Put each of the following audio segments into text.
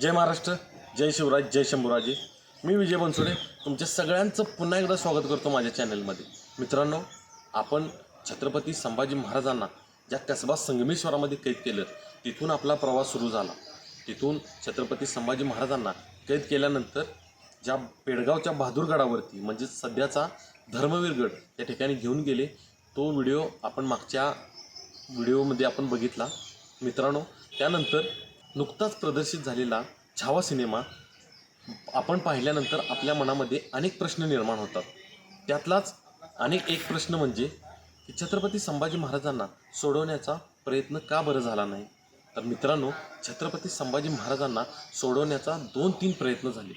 जय महाराष्ट्र जय शिवराज जय शंभूराजे. मी विजय बनसोडे. तुमच्या सगळ्यांचं पुन्हा एकदा स्वागत करतो माझ्या चॅनलमध्ये. मित्रांनो आपण छत्रपती संभाजी महाराजांना ज्या कसबा संगमेश्वरामध्ये कैद केलं तिथून आपला प्रवास सुरू झाला. तिथून छत्रपती संभाजी महाराजांना कैद केल्यानंतर ज्या पेडगावच्या बहादूरगडावरती म्हणजे सध्याचा धर्मवीरगड या ठिकाणी घेऊन गेले तो व्हिडिओ आपण मागच्या व्हिडिओमध्ये आपण बघितला. मित्रांनो त्यानंतर नुकताच प्रदर्शित झालेला छावा सिनेमा आपण पाहिल्यानंतर आपल्या मनामध्ये अनेक प्रश्न निर्माण होतात. त्यातलाच अनेक एक प्रश्न म्हणजे की छत्रपती संभाजी महाराजांना सोडवण्याचा प्रयत्न का बरं झाला नाही? तर मित्रांनो छत्रपती संभाजी महाराजांना सोडवण्याचा दोन तीन प्रयत्न झाले.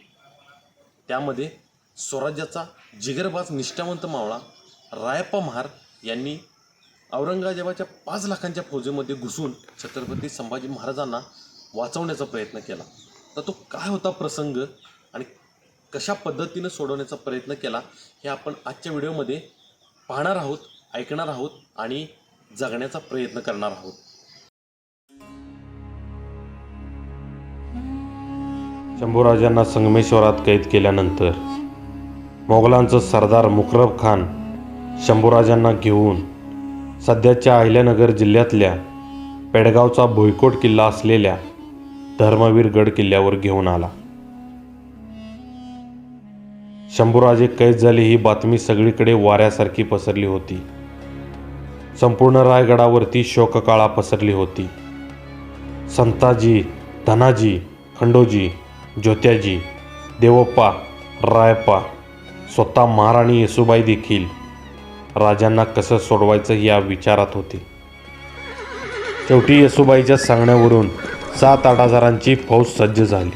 त्यामध्ये स्वराज्याचा जिगरबाज निष्ठावंत मावळा रायप्पा महार यांनी औरंगजेबाच्या पाच लाखांच्या फौजेमध्ये घुसून छत्रपती संभाजी महाराजांना वाचवण्याचा प्रयत्न केला. तर तो काय होता प्रसंग आणि कशा पद्धतीनं सोडवण्याचा प्रयत्न केला हे आपण आजच्या व्हिडिओमध्ये पाहणार आहोत ऐकणार आहोत आणि जगण्याचा प्रयत्न करणार आहोत. शंभूराजांना संगमेश्वरात कैद केल्यानंतर मोगलांचं सरदार मुकरब खान शंभूराजांना घेऊन सध्याच्या अहिल्यानगर जिल्ह्यातल्या पेडगावचा भुईकोट किल्ला असलेल्या धर्मवीर गड किल्ल्यावर घेऊन आला. शंभूराजे कैद झाले ही बातमी सगळीकडे वाऱ्यासारखी पसरली होती. संपूर्ण रायगडावरती शोककाळा पसरली होती. संताजी धनाजी खंडोजी ज्योत्याजी देवप्पा रायप्पा स्वतः महाराणी येसुबाई देखील राजांना कसं सोडवायचं या विचारात होते. शेवटी येसुबाईच्या सांगण्यावरून सात आठ हजारांची फौज सज्ज झाली.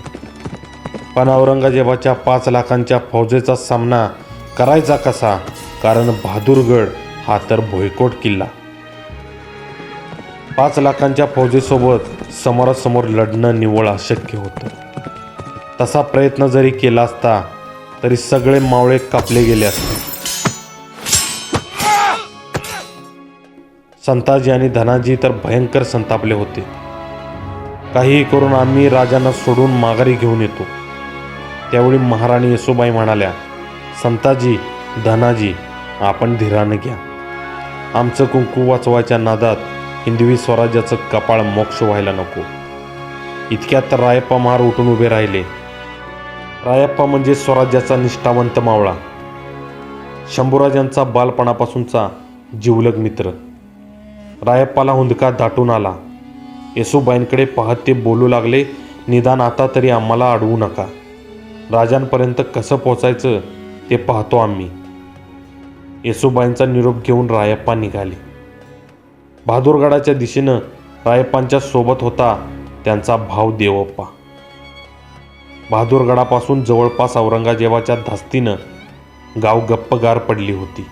पण औरंगजेबाच्या पाच लाखांच्या फौजेचा सामना करायचा कसा? कारण बहादूरगड हा तर भुईकोट किल्ला. पाच लाखांच्या फौजेसोबत समोरासमोर लढणं निव्वळ अशक्य होतं. तसा प्रयत्न जरी केला असता तरी सगळे मावळे कापले गेले असते. संताजी आणि धनाजी तर भयंकर संतापले होते. काहीही करून आम्ही राजांना सोडून माघारी घेऊन येतो. त्यावेळी महाराणी येसुबाई म्हणाल्या संताजी धनाजी आपण धीरानं घ्या. आमचं कुंकू वाचवायच्या नादात हिंदवी स्वराज्याचं कपाळ मोक्ष व्हायला नको. इतक्यात रायप्पा महार उठून उभे राहिले. रायप्पा म्हणजे स्वराज्याचा निष्ठावंत मावळा. शंभूराजांचा बालपणापासूनचा जिवलग मित्र. रायप्पाला हुंदका दाटून आला. येसूबाईंकडे पाहत ते बोलू लागले निदान आता तरी आम्हाला अडवू नका. राजांपर्यंत कसं पोचायचं ते पाहतो आम्ही. येसुबाईंचा निरोप घेऊन रायप्पा निघाले. बहादूरगडाच्या दिशेनं रायप्पांच्या सोबत होता त्यांचा भाव देवप्पा. बहादूरगडापासून जवळपास औरंगजेबाच्या धास्तीनं गाव गप्पगार पडली होती.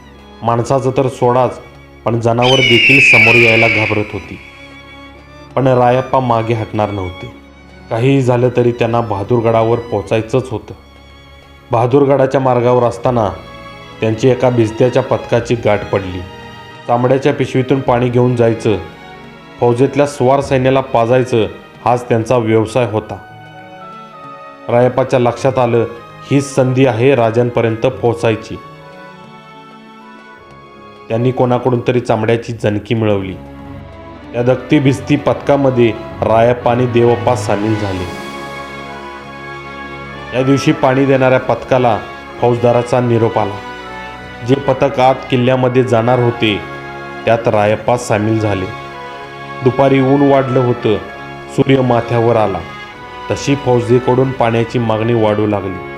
माणसाचं तर सोडाच पण जनावर देखील समोर यायला घाबरत होती. पण रायप्पा मागे हटणार नव्हते. काहीही झालं तरी त्यांना बहादूरगडावर पोचायचंच होतं. बहादूरगडाच्या मार्गावर असताना त्यांची एका भिजत्याच्या पथकाची गाठ पडली. तांबड्याच्या पिशवीतून पाणी घेऊन जायचं फौजेतल्या स्वार सैन्याला पाजायचं हाच त्यांचा व्यवसाय होता. रायप्पाच्या लक्षात आलं हीच संधी आहे राजांपर्यंत पोचायची त्यांनी कोणाकडून तरी चांबड्याची जनकी मिळवली. या धक्ती भिस्ती पथकामध्ये रायप्पा आणि देवप्पा सामील झाले. या दिवशी पाणी देणाऱ्या पथकाला फौजदाराचा निरोप आला. जे पथक आत किल्ल्यामध्ये जाणार होते त्यात रायप्पा सामील झाले. दुपारी ऊन वाढलं होतं सूर्य माथ्यावर आला. तशी फौजदीकडून पाण्याची मागणी वाढू लागली.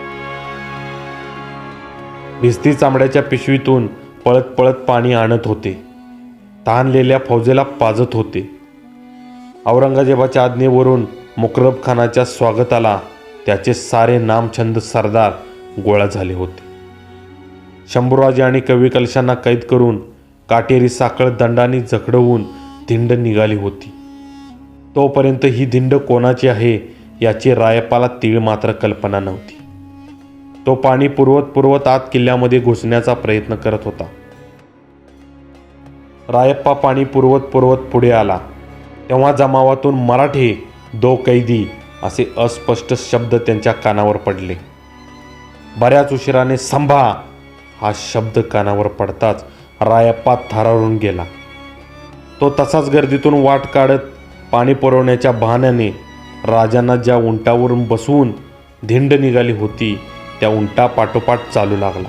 भिस्ती चांबड्याच्या पिशवीतून पळत पळत पाणी आणत होते. तहानलेल्या फौजेला पाजत होते. औरंगजेबाच्या आज्ञेवरून मुकरब खानाच्या स्वागताला त्याचे सारे नामछंद सरदार गोळा झाले होते. शंभूराजे आणि कवी कलशांना कैद करून काटेरी साखळ दंडाने जखडवून धिंड निघाली होती. तोपर्यंत ही धिंड कोणाची आहे याची रायपाला तीळ मात्र कल्पना नव्हती. तो पाणी पुरवत पुरवत आत किल्ल्यामध्ये घुसण्याचा प्रयत्न करत होता. रायप्पा पाणी पुरवत पुरवत पुढे आला. तेव्हा जमावातून मराठे दो कैदी असे अस्पष्ट शब्द त्यांच्या कानावर पडले. बऱ्याच उशिराने संभा हा शब्द कानावर पडताच रायप्पा थरारून गेला. तो तसाच गर्दीतून वाट काढत पाणी पुरवण्याच्या बहाण्याने राजांना ज्या उंटावरून बसवून धिंड निघाली होती त्या उंटा पाठोपाठ चालू लागला.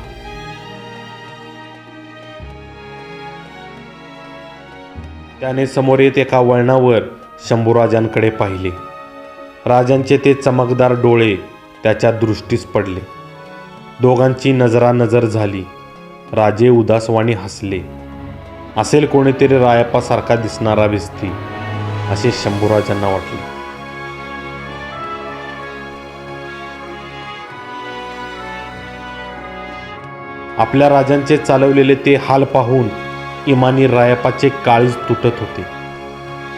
त्याने समोर येत एका वळणावर शंभूराजांकडे पाहिले. राजांचे ते चमकदार डोळे त्याच्या दृष्टीस पडले. दोघांची नजरानजर झाली. राजे उदासवाणी हसले. असेल कोणीतरी रायप्पासारखा दिसणारा व्यक्ती असे शंभूराजांना वाटले. आपल्या राजांचे चालवलेले ते हाल पाहून इमानी रायपाचे काळीज तुटत होते.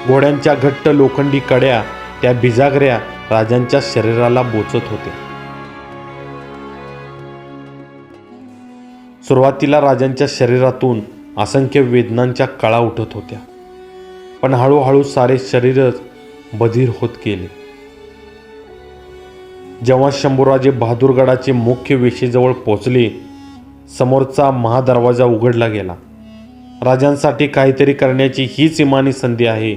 घोड्यांच्या घट्ट लोखंडी कड्या त्या बिजागऱ्या राजांच्या शरीराला बोचत होत्या सुरुवातीला राजांच्या शरीरातून असंख्य वेदनांच्या कळा उठत होत्या. पण हळूहळू सारे शरीरच बधीर होत गेले. जेव्हा शंभूराजे बहादूरगडाचे मुख्य वेशीजवळ पोचले समोरचा महादरवाजा उघडला गेला. राजांसाठी काहीतरी करण्याची हीच इमानी संधी आहे.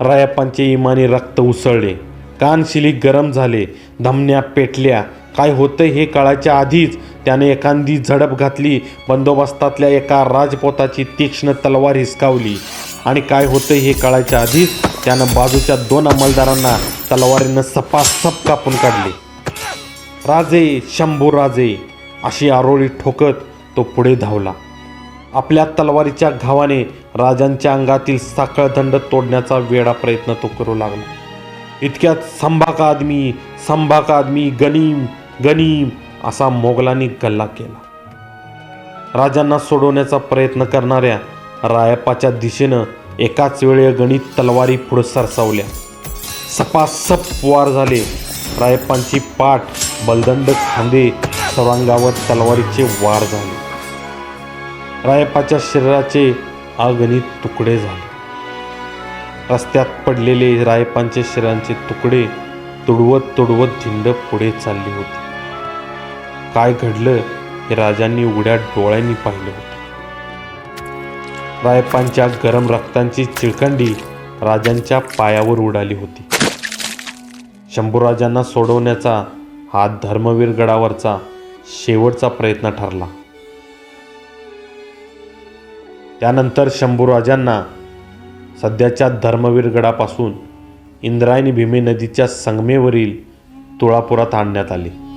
रायप्पांचे इमानी रक्त उसळले. कानशिली गरम झाले. धमन्या पेटल्या. काय होतं हे कळायच्या आधीच त्याने एखादी झडप घातली. बंदोबस्तातल्या एका राजपोताची तीक्ष्ण तलवार हिसकावली. आणि काय होतं हे कळायच्या आधीच त्यानं बाजूच्या दोन अंमलदारांना तलवारीनं सपासप कापून काढले. राजे शंभू राजे अशी आरोळी ठोकत तो पुढे धावला. आपल्या तलवारीच्या घावाने राजांच्या अंगातील साखळदंड तोडण्याचा वेडा प्रयत्न तो करू लागला. इतक्यात संभा का आदमी संभा का आदमी गनीम गनीम असा मोगलांनी गल्ला केला. राजांना सोडवण्याचा प्रयत्न करणाऱ्या रायप्पाच्या दिशेनं एकाच वेळे गणित तलवारी पुढे सरसावल्या. सपासप वार झाले. रायप्पांची पाठ बलदंड खांदे सर्वांगावर तलवारीचे वार झाले. रायपाच्या शरीराचे अगणित तुकडे झाले. रस्त्यात पडलेले रायपांचे शरीरांचे तुकडे तुडवत तुडवत झिंड पुढे चालली होती. काय घडलं हे राजांनी उघड्या डोळ्यांनी पाहिलं होतं. रायपांच्या गरम रक्तांची चिळखंडी राजांच्या पायावर उडाली होती. शंभूराजांना सोडवण्याचा हा धर्मवीर गडावरचा शेवटचा प्रयत्न ठरला. त्यानंतर शंभूराजांना सध्याच्या धर्मवीर गडापासून इंद्रायणी भीमे नदीच्या संगमेवरील तुळापुरात आणण्यात आले.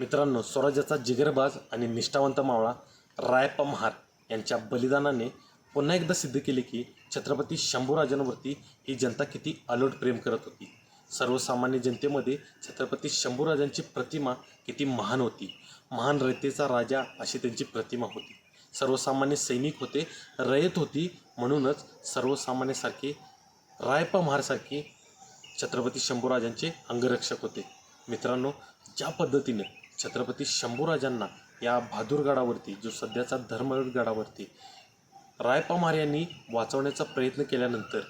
मित्रांनो स्वराज्याचा जिगरबाज आणि निष्ठावंत मावळा रायप्पा महार यांच्या बलिदानाने पुन्हा एकदा सिद्ध केले की छत्रपती शंभूराजांवरती ही जनता किती अलोट प्रेम करत होती. सर्वसामान्य जनतेमध्ये छत्रपती शंभूराजांची प्रतिमा किती महान होती. महान रयतेचा राजा अशी त्यांची प्रतिमा होती. सर्वसामान्य सैनिक होते रयत होती म्हणूनच सर्वसामान्यसारखे रायप्पा महारसारखे छत्रपती शंभूराजांचे अंगरक्षक होते. मित्रांनो ज्या पद्धतीने छत्रपती शंभूराजांना या बहादूरगडावरती जो सध्याचा धर्मगडावरती गडावरती यांनी वाचवण्याचा प्रयत्न केल्यानंतर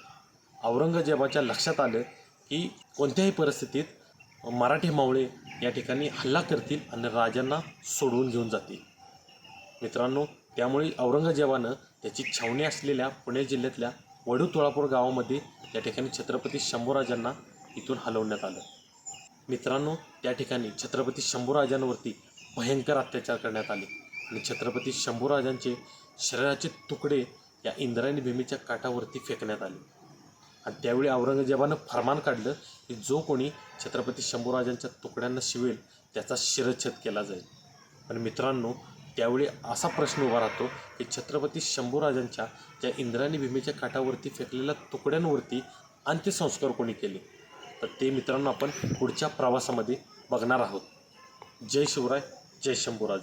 औरंगजेबाच्या लक्षात आलं की कोणत्याही परिस्थितीत मराठी मावळे या ठिकाणी हल्ला करतील आणि राजांना सोडवून घेऊन जातील. मित्रांनो त्यामुळे औरंगजेबानं त्याची छावणी असलेल्या पुणे जिल्ह्यातल्या वडू तुळापूर गावामध्ये त्या ठिकाणी छत्रपती शंभूराजांना इथून हलवण्यात आलं. मित्रांनो त्या ठिकाणी छत्रपती शंभूराजांवरती भयंकर अत्याचार करण्यात आले. आणि छत्रपती शंभूराजांचे शरीराचे तुकडे या इंद्रायणी भीमेच्या काठावरती फेकण्यात आले. आणि त्यावेळी औरंगजेबानं फरमान काढलं की जो कोणी छत्रपती शंभूराजांच्या तुकड्यांना शिवेल त्याचा शिरच्छेद केला जाईल. पण मित्रांनो त्यावेळी असा प्रश्न उभा राहतो की छत्रपती शंभूराजांच्या ज्या इंद्रायणी भीमेच्या काठावरती फेकलेल्या तुकड्यांवरती अंत्यसंस्कार कोणी केले? तर ते मित्रांनो आपण पुढच्या प्रवासामध्ये बघणार आहोत. जय शिवराय जय शंभूराज.